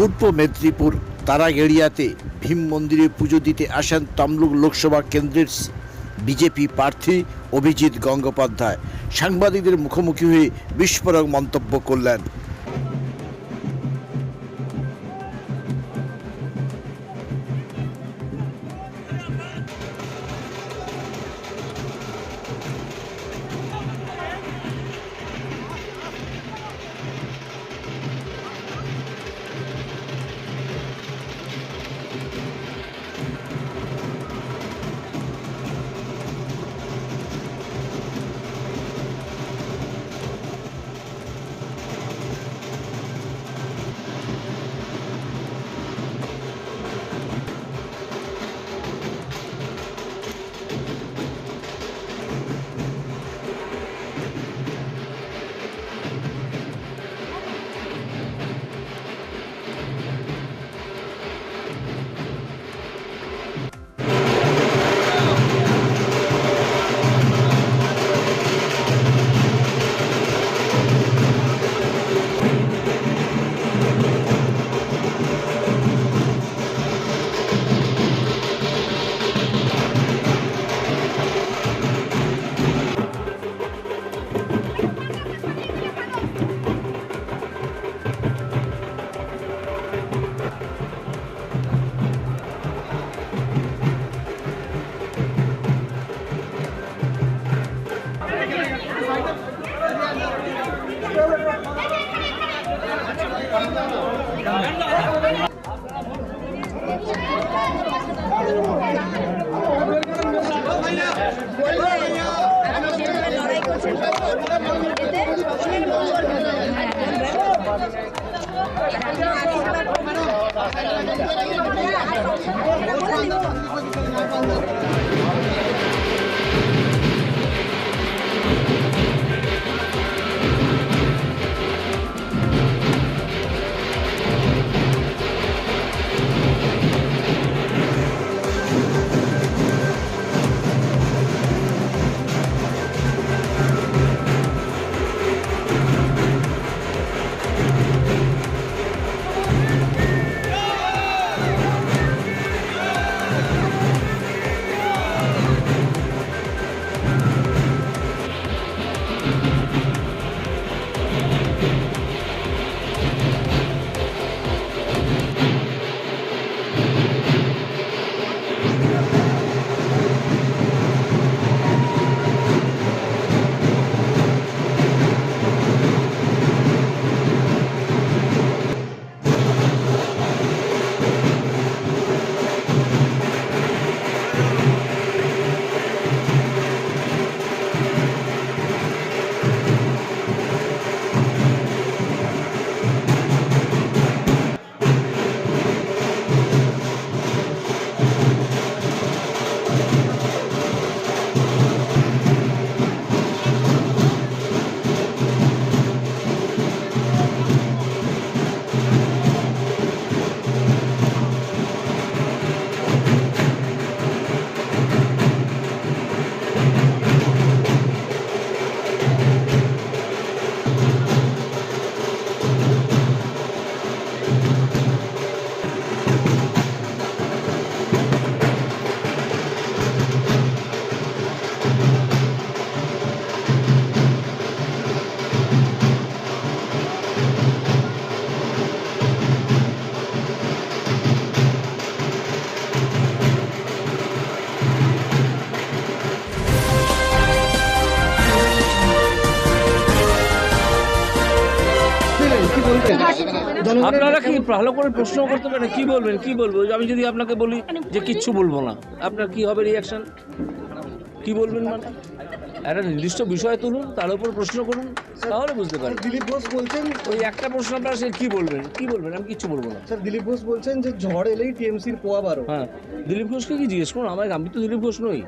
পূর্ব মেদিনীপুর, তারাগেড়িয়াতে ভীম মন্দিরে পুজো দিতে আসেন তমলুক লোকসভা কেন্দ্রের বিজেপি প্রার্থী অভিজিৎ গঙ্গোপাধ্যায়। সাংবাদিকদের মুখোমুখি হয়ে বিস্ফোরক মন্তব্য করলেন। Thank. আপনারা কি ভালো করে প্রশ্ন করতে পারেন? কি বলবেন? কি বলব? আমি যদি আপনাকে বলি যে কিচ্ছু বলব না আপনার কি হবে রিয়াকশন কি বলবেন মানে? একটা নির্দিষ্ট বিষয় তুলুন তার উপর প্রশ্ন করুন তাহলে বুঝতে পারি দিলীপ ঘোষ বলছেন ওই একটা প্রশ্ন আপনারা সে কি বলবেন? কি বলবেন? আমি কিচ্ছু বলব না। স্যার দিলীপ ঘোষ বলছেন যে ঝড় এলেই টিএমসির পোয়া বারো। হ্যাঁ। দিলীপ ঘোষকে কি জিজ্ঞেস করুন? আমার আমি তো দিলীপ ঘোষ নই।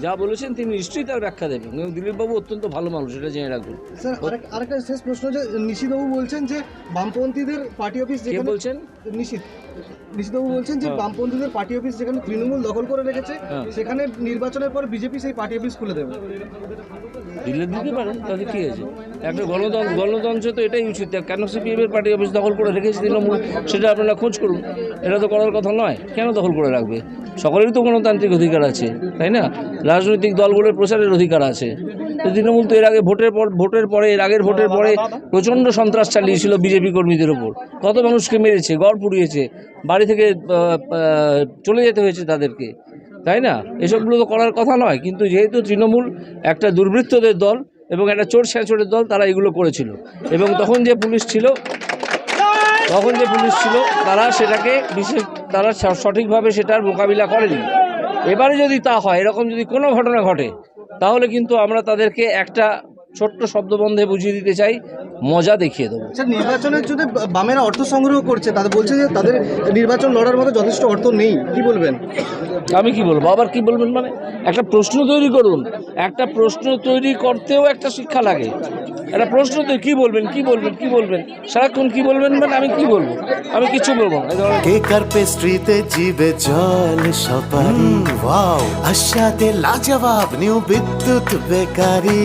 যা বলেছেন তিনি নিশ্চয়ই তার ব্যাখ্যা দেবেন। এবং দিলীপবাবু অত্যন্ত ভালো মানুষ এটা জেনে রাখুন। স্যার আরেক- আরেকটা শেষ প্রশ্ন যে নিশিতবাবু বলছেন যে বামপন্থীদের পার্টি অফিস কে বলছেন? নিশিত নিশিতবাবু বলছেন যে হ্যাঁ। বামপন্থীদের পার্টি অফিস যেখানে তৃণমূল দখল করে রেখেছে হ্যাঁ। সেখানে নির্বাচনের পর বিজেপি সেই পার্টি অফিস খুলে দেবে। দিলে দিতে পারেন তাতে কি আছে একটা গণতন্ত্র গণতন্ত্র তো এটাই উচিত কেন সিপিএম এর পার্টি অফিস দখল করে রেখেছে তৃণমূল? সেটা আপনারা খোঁজ করুন। এটা তো করার কথা নয় কেন দখল করে রাখবে? সকলেরই তো গণতান্ত্রিক অধিকার আছে তাই না? রাজনৈতিক দলগুলোর প্রচারের অধিকার আছে। তৃণমূল তো এর আগে ভোটের পর, ভোটের পরে, এর আগের ভোটের পরে প্রচণ্ড সন্ত্রাস চালিয়েছিল বিজেপি কর্মীদের ওপর। কত মানুষকে মেরেছে, গড় পুড়িয়েছে, বাড়ি থেকে চলে যেতে হয়েছে তাদেরকে। তাই না? এসবগুলো তো করার কথা নয়, কিন্তু যেহেতু তৃণমূল একটা দুর্বৃত্তদের দল এবং একটা চোর ছ্যাঁচোরের দল, তারা এগুলো করেছিল। এবং তখন যে পুলিশ ছিল, তখন যে পুলিশ ছিল, তারা সেটাকে বিশেষ, তারা সঠিকভাবে সেটার মোকাবিলা করেনি। এবারে যদি তা হয় এরকম যদি কোনো ঘটনা ঘটে তাহলে কিন্তু আমরা তাদেরকে একটা ছোট্ট শব্দবন্ধে বুঝিয়ে দিতে চাই মজা দেখিয়ে দেবো। স্যার নির্বাচনের জন্য বামেরা অর্থ সংগ্রহ করছে তাদের বলছে যে তাদের নির্বাচন লড়ার মতো যথেষ্ট অর্থ নেই কি বলবেন? আমি কি বলব? আবার কি বলবেন মানে? একটা প্রশ্ন তৈরি করুন। একটা প্রশ্ন তৈরি করতেও একটা শিক্ষা লাগে। একটা প্রশ্ন তো কি বলবেন কি বলবেন কি বলবেন? সারাক্ষণ কি বলবেন মানে আমি কি বলব? আমি কিছু বলব না। ধরনের পেস্ট্রিতে জিবে জল সপারি ওয়াও। আশাতে লাজবাব নিউ বিদ্যুৎ বেকারি।